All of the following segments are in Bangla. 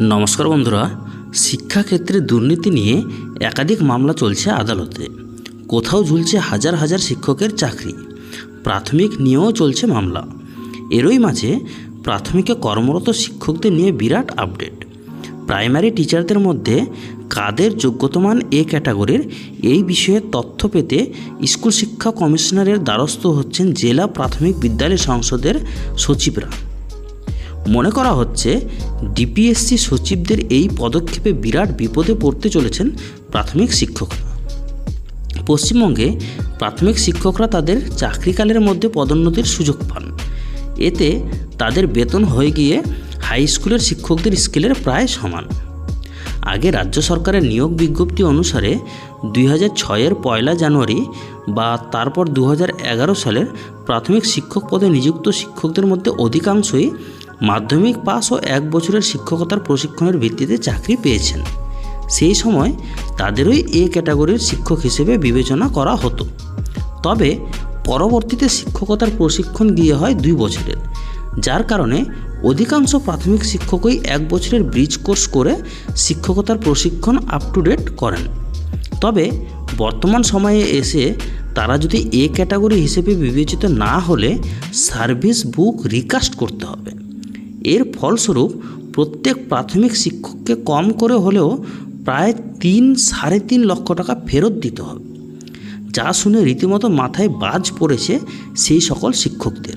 নমস্কার বন্ধুরা, শিক্ষাক্ষেত্রে দুর্নীতি নিয়ে একাধিক মামলা চলছে আদালতে। কোথাও ঝুলছে হাজার হাজার শিক্ষকের চাকরি। প্রাথমিক নিয়েও চলছে মামলা। এরই মাঝে প্রাথমিকে কর্মরত শিক্ষকদের নিয়ে বিরাট আপডেট। প্রাইমারি টিচারদের মধ্যে কাদের যোগ্যতমান এ ক্যাটাগরির, এই বিষয়ে তথ্য পেতে স্কুল শিক্ষা কমিশনারের দ্বারস্থ হচ্ছেন জেলা প্রাথমিক বিদ্যালয় সংসদের সচিবরা। মনে করা হচ্ছে ডিপিএসসি সচিবদের এই পদক্ষেপে বিরাট বিপদে পড়তে চলেছেন প্রাথমিক শিক্ষকরা। পশ্চিমবঙ্গে প্রাথমিক শিক্ষকরা তাদের চাকরিকালের মধ্যে পদোন্নতির সুযোগ পান। এতে তাদের বেতন হয়ে গিয়ে হাই স্কুলের শিক্ষকদের স্কেলের প্রায় সমান। আগে রাজ্য সরকারের নিয়োগ বিজ্ঞপ্তি অনুসারে দুই হাজার ছয়ের পয়লা জানুয়ারি বা তারপর দু হাজার এগারো সালের প্রাথমিক শিক্ষক পদে নিযুক্ত শিক্ষকদের মধ্যে অধিকাংশই মাধ্যমিক পাস ও এক বছরের শিক্ষকতার প্রশিক্ষণের ভিত্তিতে চাকরি পেয়েছেন। সেই সময় তাদেরই এ ক্যাটাগরির শিক্ষক হিসেবে বিবেচনা করা হতো। তবে পরবর্তীতে শিক্ষকতার প্রশিক্ষণ দিয়ে হয় দুই বছরের, যার কারণে অধিকাংশ প্রাথমিক শিক্ষকই এক বছরের ব্রিজ কোর্স করে শিক্ষকতার প্রশিক্ষণ আপ টু ডেট করেন। তবে বর্তমান সময়ে এসে তারা যদি এ ক্যাটাগরি হিসেবে বিবেচিত না হলে সার্ভিস বুক রিকাস্ট করতে হবে। এর ফলস্বরূপ প্রত্যেক প্রাথমিক শিক্ষককে কম করে হলেও প্রায় তিন সাড়ে তিন লক্ষ টাকা ফেরত দিতে হবে। যা শুনে রীতিমতো মাথায় বাজ পড়েছে সেই সকল শিক্ষকদের।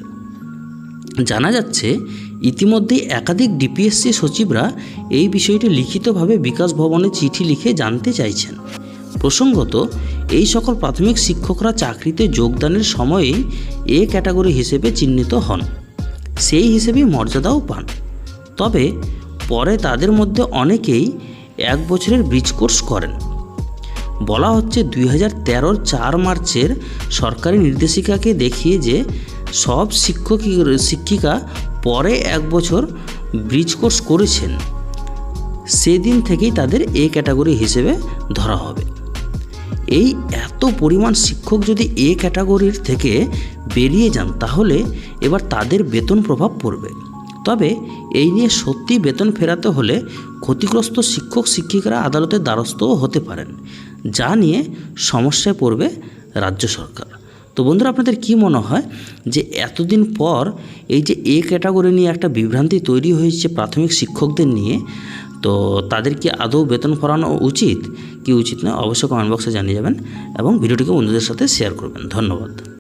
জানা যাচ্ছে, ইতিমধ্যেই একাধিক ডিপিএসসি সচিবরা এই বিষয়টি লিখিতভাবে বিকাশ ভবনে চিঠি লিখে জানতে চাইছেন। প্রসঙ্গত, এই সকল প্রাথমিক শিক্ষকরা চাকরিতে যোগদানের সময়েই এ ক্যাটাগরি হিসেবে চিহ্নিত হন। সেই হিসেবেই মর্যাদাও পান। তবে পরে তাদের মধ্যে অনেকেই এক বছরের ব্রিজ কোর্স করেন। বলা হচ্ছে দুই হাজার তেরোর চার মার্চের সরকারি নির্দেশিকাকে দেখিয়ে যে সব শিক্ষক শিক্ষিকা পরে এক বছর ব্রিজ কোর্স করেছেন। সেদিন থেকেই তাদের এ ক্যাটাগরি হিসেবে ধরা হবে। এই এত পরিমাণ শিক্ষক যদি এ ক্যাটাগরির থেকে বেরিয়ে যান, তাহলে এবার তাদের বেতন প্রভাব পড়বে। তবে এই নিয়ে সত্যি বেতন ফেরাতে হলে ক্ষতিগ্রস্ত শিক্ষক, শিক্ষিকারা আদালতের দ্বারস্থও হতে পারেন, যা নিয়ে সমস্যায় পড়বে রাজ্য সরকার। তো বন্ধুরা, আপনাদের কি মনে হয় যে এতদিন পর এই যে এ ক্যাটাগরি নিয়ে একটা বিভ্রান্তি তৈরি হয়েছে প্রাথমিক শিক্ষকদের নিয়ে তো তাদের কি আদৌ বেতন ফরানো উচিত? কি উচিত না অবশ্যই কমেন্ট বক্সে জানিয়ে যাবেন এবং ভিডিওটিকে বন্ধুদের সাথে শেয়ার করবেন। ধন্যবাদ।